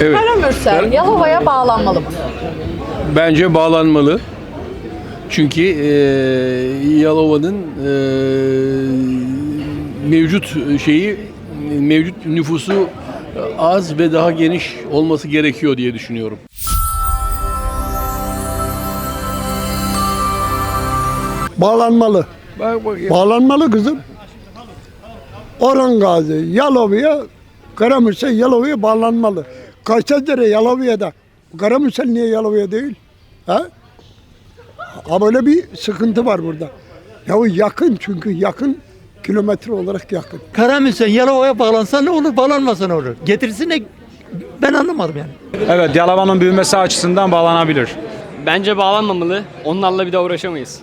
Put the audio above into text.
Evet. Karamürsel Yalova'ya bağlanmalı mı? Bence bağlanmalı. Çünkü e, Yalova'nın e, mevcut şeyi mevcut nüfusu az ve daha geniş olması gerekiyor diye düşünüyorum. Bağlanmalı. Bak bak ya. Bağlanmalı kızım. Orhan Gazi, Yalova'ya, Karamürsel Yalova'ya bağlanmalı. Kayseri Yalova'ya da. Karamürsel niye Yalova'ya değil? Ha? Ha böyle bir sıkıntı var burada. Ya yakın çünkü yakın kilometre olarak yakın. Karamürsel Yalova'ya bağlansa ne olur, bağlanmasa ne olur? Getirisi ne? Ben anlamadım yani. Evet, Yalova'nın büyümesi açısından bağlanabilir. Bence bağlanmamalı. Onlarla bir daha uğraşamayız.